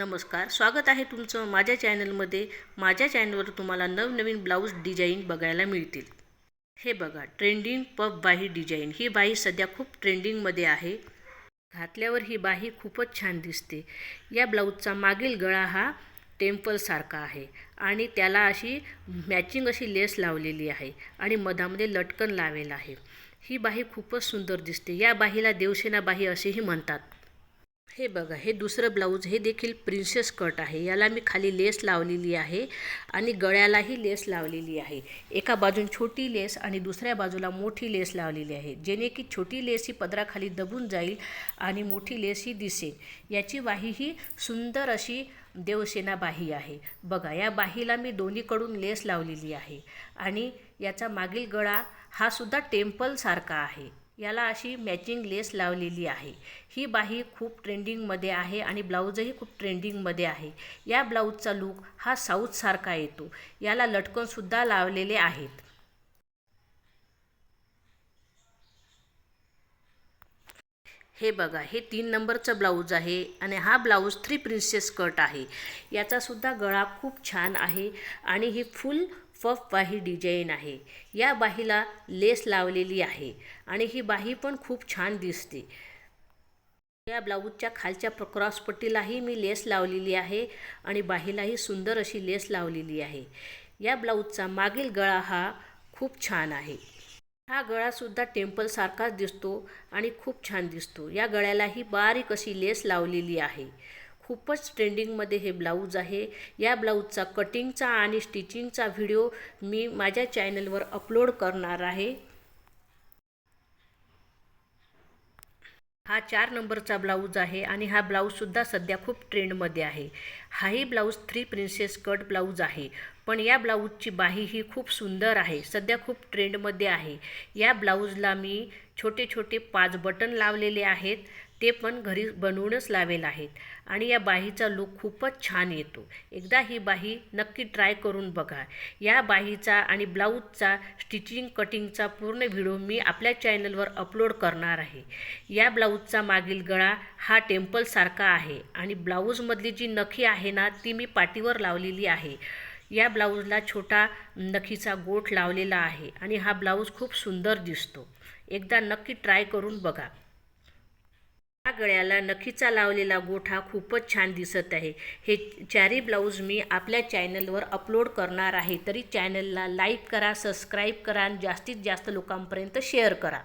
नमस्कार स्वागत आहे तुमचं माझ्या चॅनलमध्ये. माझ्या चॅनलवर तुम्हाला नवनवीन ब्लाऊज डिझाईन बघायला मिळतील. हे बघा ट्रेंडिंग पफ बाही डिझाईन. ही बाही सध्या खूप ट्रेंडिंगमध्ये आहे. घातल्यावर ही बाही खूपच छान दिसते. या ब्लाऊजचा मागील गळा हा टेम्पलसारखा आहे आणि त्याला अशी मॅचिंग अशी लेस लावलेली आहे आणि मधामध्ये लटकन लावेल आहे. ही बाही खूपच सुंदर दिसते. या बाहीला देवसेना बाही असेही म्हणतात. हे बघा हे दुसरं ब्लाऊज हे देखील प्रिन्सेस कट आहे. याला मी खाली लेस लावलेली आहे आणि गळ्यालाही लेस लावलेली आहे. एका बाजून छोटी लेस आणि दुसऱ्या बाजूला मोठी लेस लावलेली आहे. जेणे की छोटी लेस ही पदराखाली दबून जाईल आणि मोठी लेस ही दिसेल. याची बाही ही सुंदर अशी देवसेना बाही आहे. बघा या बाहीला मी दोन्हीकडून लेस लावलेली आहे. आणि याचा मागील गळा हा सुद्धा टेम्पलसारखा आहे. याला अशी मॅचिंग लेस लावलेली आहे. ही बाही खूप ट्रेंडिंगमध्ये आहे आणि ब्लाऊजही खूप ट्रेंडिंगमध्ये आहे. या ब्लाऊजचा लूक हा साऊथसारखा येतो. याला लटकनसुद्धा लावलेले आहेत. हे बघा हे तीन नंबरचं ब्लाऊज आहे आणि हा ब्लाऊज थ्री प्रिन्सेस कट आहे. याचासुद्धा गळा खूप छान आहे आणि ही फुल फफ बाही डिझाईन आहे. या बाहीला लेस लावलेली आहे आणि ही बाही पण खूप छान दिसते. या ब्लाऊजच्या खालच्या क्रॉसपट्टीलाही मी लेस लावलेली आहे आणि बाहीलाही सुंदर अशी लेस लावलेली आहे. या ब्लाऊजचा मागील गळा हा खूप छान आहे. हा गळासुद्धा टेम्पलसारखाच दिसतो आणि खूप छान दिसतो. या गळ्यालाही बारीक अशी लेस लावलेली आहे. खूपच ट्रेंडिंगमध्ये हे ब्लाऊज आहे. या ब्लाऊजचा कटिंगचा आणि स्टिचिंगचा व्हिडिओ मी माझ्या चॅनलवर अपलोड करणार आहे. हा चार नंबरचा ब्लाऊज आहे आणि हा ब्लाऊजसुद्धा सध्या खूप ट्रेंडमध्ये आहे. हाही blouse three princess cut blouse आहे. पण या ब्लाऊजची बाही ही खूप सुंदर आहे. सध्या खूप ट्रेंडमध्ये आहे. या ब्लाऊजला मी छोटे छोटे पाच बटन लावलेले आहेत. ते पण घरी बनवूनच लावेल आहेत. आणि या बाहीचा लुक खूपच छान येतो. एकदा ही बाही नक्की ट्राय करून बघा. या बाहीचा आणि ब्लाऊजचा स्टिचिंग कटिंगचा पूर्ण व्हिडिओ मी आपल्या चॅनलवर अपलोड करणार आहे. या ब्लाऊजचा मागील गळा हा टेम्पलसारखा आहे. आणि ब्लाऊजमधली जी नखी आहे ना ती मी पाठीवर लावलेली आहे. या ब्लाऊजला छोटा नखीचा गोठ लावलेला आहे आणि हा ब्लाऊज खूप सुंदर दिसतो. एकदा नक्की ट्राय करून बघा. या गळ्याला नखीचा लावलेला गोठा खूपच छान दिसत आहे. हे चारी ब्लाऊज मी आपल्या चॅनलवर अपलोड करणार आहे. तरी चॅनलला लाईक करा सबस्क्राईब करा आणि जास्तीत जास्त लोकांपर्यंत शेअर करा.